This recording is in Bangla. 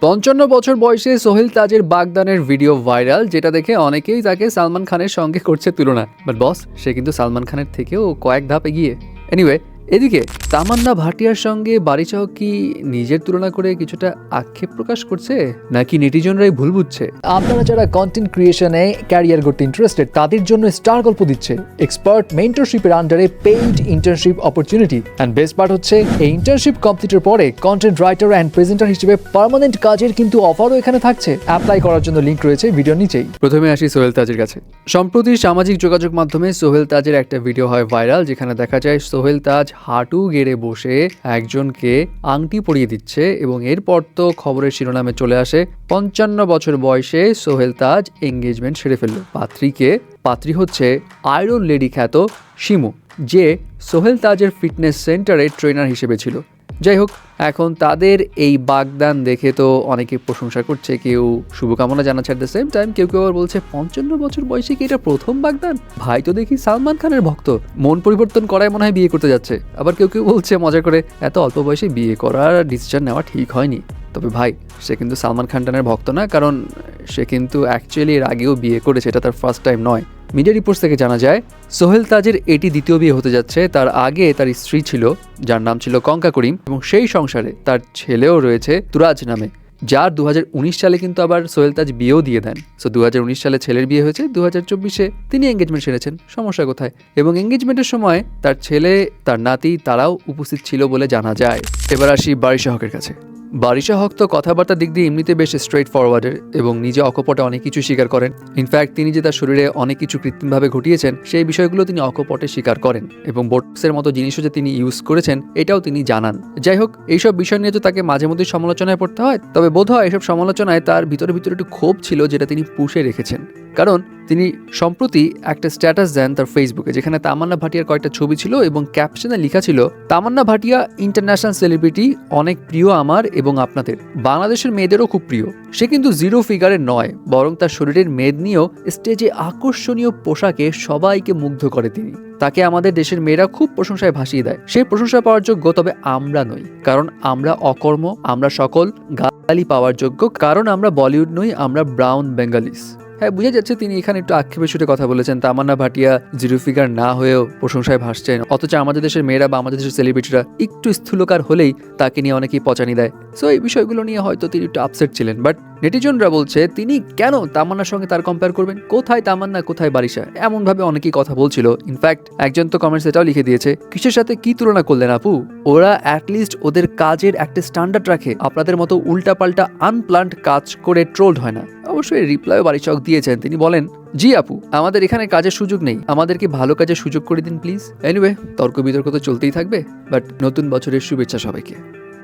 পঞ্চান্ন বছর বয়সে সোহেল তাজের বাগদানের ভিডিও ভাইরাল, যেটা দেখে অনেকেই তাকে সালমান খানের সঙ্গে করছে তুলনা। বাট বস সে কিন্তু সালমান খানের থেকেও কয়েক ধাপ এগিয়ে। এনিওয়ে এদিকে তামান্না ভাটিয়ার সঙ্গে বাড়িচাও কি নিজের তুলনা করে কিছুটা আক্ষেপ প্রকাশ করছে নাকি নেটিজনরাই ভুল বুঝছে? আপনারা যারা কন্টেন্ট ক্রিয়েশনে ক্যারিয়ার করতে ইন্টারেস্টেড তাদের জন্য স্টার গল্প দিচ্ছে এক্সপার্ট মেন্টরশিপের আন্ডারে paid internship opportunity and best part হচ্ছে এই ইন্টার্নশিপ কমপ্লিটের পরে কন্টেন্ট রাইটার অ্যান্ড প্রেজেন্টার হিসেবে পার্মানেন্ট কাজের কিন্তু অফারও এখানে থাকছে। অ্যাপ্লাই করার জন্য লিঙ্ক রয়েছে ভিডিও নিচেই। প্রথমে আসি সোহেল তাজের কাছে। সম্প্রতি সামাজিক যোগাযোগ মাধ্যমে সোহেল তাজের একটা ভিডিও হয় ভাইরাল যেখানে দেখা যায় সোহেল তাজ হাঁটু গেড়ে বসে একজনকে আংটি পরিয়ে দিচ্ছে এবং এরপর তো খবরের শিরোনামে চলে আসে, পঞ্চান্ন বছর বয়সে সোহেল তাজ এঙ্গেজমেন্ট সেরে ফেলল। পাত্রীকে, পাত্রী হচ্ছে আয়রন লেডি খ্যাত শিমু, যে সোহেল তাজের ফিটনেস সেন্টারে ট্রেনার হিসেবে ছিল। যাই হোক এখন তাদের এই বাগদান দেখে তো অনেকে প্রশংসা করছে, কেউ শুভকামনা জানাচ্ছে অ্যাট দ্য সেম টাইম কেউ কেউ আবার বলছে, পঞ্চান্ন বছর বয়সে কি এটা প্রথম বাগদান? ভাই তো দেখি সালমান খানের ভক্ত, মন পরিবর্তন করায় মনে হয় বিয়ে করতে যাচ্ছে। আবার কেউ কেউ বলছে, মজা করে, এত অল্প বয়সে বিয়ে করার ডিসিশন নেওয়া ঠিক হয়নি। তবে ভাই, সে কিন্তু সালমান খান টানের ভক্ত না, কারণ সে কিন্তু অ্যাকচুয়ালি এর আগেও বিয়ে করেছে, এটা তার ফার্স্ট টাইম নয়। মিডিয়া রিপোর্টস থেকে জানা যায়, সোহেল তাজের এটি দ্বিতীয় বিয়ে হতে যাচ্ছে। তার আগে তার স্ত্রী ছিল, যার নাম ছিল কঙ্কা করিম এবং সেই সংসারে তার ছেলেও রয়েছে তুরাজ নামে। যার দু হাজার উনিশ সালে কিন্তু আবার সোহেল তাজ বিয়েও দিয়ে দেন। সো দু হাজার উনিশ সালে ছেলের বিয়ে হয়েছে দু চব্বিশে তিনি এঙ্গেজমেন্ট সেরেছেন। সমস্যা কোথায়? এবং এঙ্গেজমেন্টের সময় তার ছেলে, তার নাতি, তারাও উপস্থিত ছিল বলে জানা যায়। এবার আসি বারিশা হকের কাছে। বারিশা হক তো কথাবার্তার দিক দিয়ে এমনিতে বেশ স্ট্রেট ফরওয়ার্ডের এবং নিজে অকপটে অনেক কিছু স্বীকার করেন। ইনফ্যাক্ট তিনি যে তার শরীরে অনেক কিছু কৃত্রিমভাবে ঘটিয়েছেন, সেই বিষয়গুলো তিনি অকপটে স্বীকার করেন এবং বোটসের মতো জিনিসও যে তিনি ইউজ করেছেন, এটাও তিনি জানান। যাই হোক, এইসব বিষয় নিয়ে তো তাকে মাঝে মধ্যে সমালোচনায় পড়তে হয়, তবে বোধ হয় এসব সমালোচনায় তার ভিতরে ভিতরে একটু ক্ষোভ ছিল যেটা তিনি পুষে রেখেছেন। কারণ তিনি সম্প্রতি একটা স্ট্যাটাস দেন তার ফেসবুকে যেখানে তামান্না ভাটিয়ার কয়েকটা ছবি ছিল এবং ক্যাপশনে লেখা ছিল, তামান্না ভাটিয়া ইন্টারন্যাশনাল সেলিব্রিটি অনেক প্রিয় আমার এবং আপনাদের। বাংলাদেশের মেয়েদেরও খুব প্রিয়। সে কিন্তু জিরো ফিগারের নয়, বরং তার শরীরের মেদ নিয়েও স্টেজে আকর্ষণীয় পোশাকে সবাইকে মুগ্ধ করে তিনি। তাকে আমাদের দেশের মেয়েরা খুব প্রশংসায় ভাসিয়ে দেয়। সেই প্রশংসা পাওয়ার যোগ্য তবে আমরা নই, কারণ আমরা অকর্ম, আমরা সকল গালি পাওয়ার যোগ্য, কারণ আমরা বলিউড নই, আমরা ব্রাউন বেঙ্গালিস। হ্যাঁ বুঝা যাচ্ছে তিনি এখানে একটু আক্ষেপের সুরে কথা বলেছেন। তামান্না ভাটিয়া জিরো ফিগার না হয়েও প্রশংসায় ভাসছেন। অথচ আমাদের দেশের মেয়েরা বা আমাদের দেশের সেলিব্রিটিরা একটু স্থূলকার হলেই তাকে নিয়ে অনেকেই পচানি দেয়। সো এই বিষয়গুলো নিয়ে হয়তো তিনি একটু আপসেট ছিলেন বাট নেটিজনরা বলছে, তিনি কেন তামান্নার সঙ্গে তার কম্পেয়ার করবেন? কোথায় তামান্না, কোথায় বারিশা? এমনভাবে অনেকেই কথা বলছিল। ইনফ্যাক্ট একজন তো কমেন্টস এটাও লিখে দিয়েছে, কিসের সাথে কি তুলনা করলেন আপু? ওরা অ্যাটলিস্ট ওদের কাজের একটা স্ট্যান্ডার্ড রাখে। আপনাদের মতো উল্টাপাল্টা আনপ্লান্ট কাজ করে ট্রোলড হয় না। অবশ্যই রিপ্লাইও বারিচক দিয়েছেন। তিনি বলেন, জি আপু, আমাদের এখানে কাজের সুযোগ নেই। আমাদেরকে ভালো কাজের সুযোগ করে দিন প্লিজ এনিওয়ে তর্ক বিতর্ক তো চলতেই থাকবে বাট নতুন বছরের শুভেচ্ছা সবাইকে।